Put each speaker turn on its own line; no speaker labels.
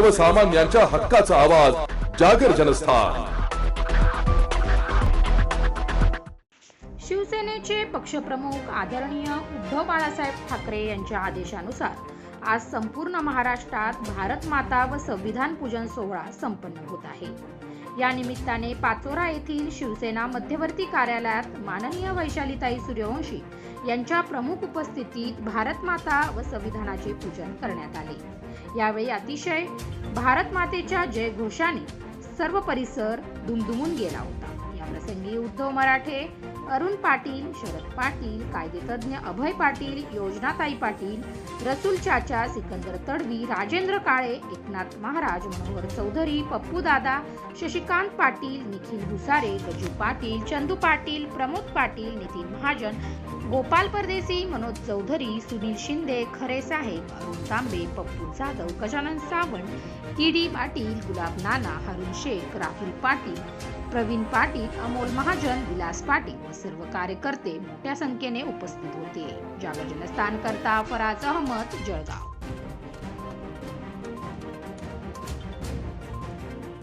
सर्वसामान्यांच्या हक्काचा आवाज जागर जनस्थान.
शिवसेनेचे पक्षप्रमुख आदरणीय उद्धव बाळासाहेब ठाकरे यांच्या आदेशानुसार आज संपूर्ण महाराष्ट्रात भारत माता व संविधान पूजन सोहळा संपन्न होत आहे. या निमित्ताने पाचोरा येथील शिवसेना मध्यवर्ती कार्यालयात माननीय वैशालीताई सूर्यवंशी यांच्या प्रमुख उपस्थितीत भारत माता व संविधानाचे पूजन करण्यात आले. यावेळी अतिशय भारत मातेच्या जय घोषाने सर्व परिसर दुमदुमून गेला होता. प्रसंगी उद्धव मराठे अरुण पाटील शरद पाटील कायदेतज्ञ अभय पाटील योजनाताई पाटील रसूल चाचा सिकंदर तडवी राजेंद्र काळे एकनाथ महाराज मनोहर चौधरी पप्पू दादा शशिकांत पाटील निखिल भुसारे गजू पाटील चंदू पाटील प्रमोद पाटील नितीन महाजन गोपाल परदेसी मनोज चौधरी सुनील शिंदे खरे साहेब अरुण तांबे पप्पू जाधव गजानन सावंत किडी डी पाटील गुलाब नाना हरुण शेख राहुल पाटील प्रवीण पाटील अमोल महाजन विलास पाटील व सर्व कार्यकर्ते मोठ्या संख्येने उपस्थित होते. जागर स्थानकर्ता करता फराज अहमद जळगाव.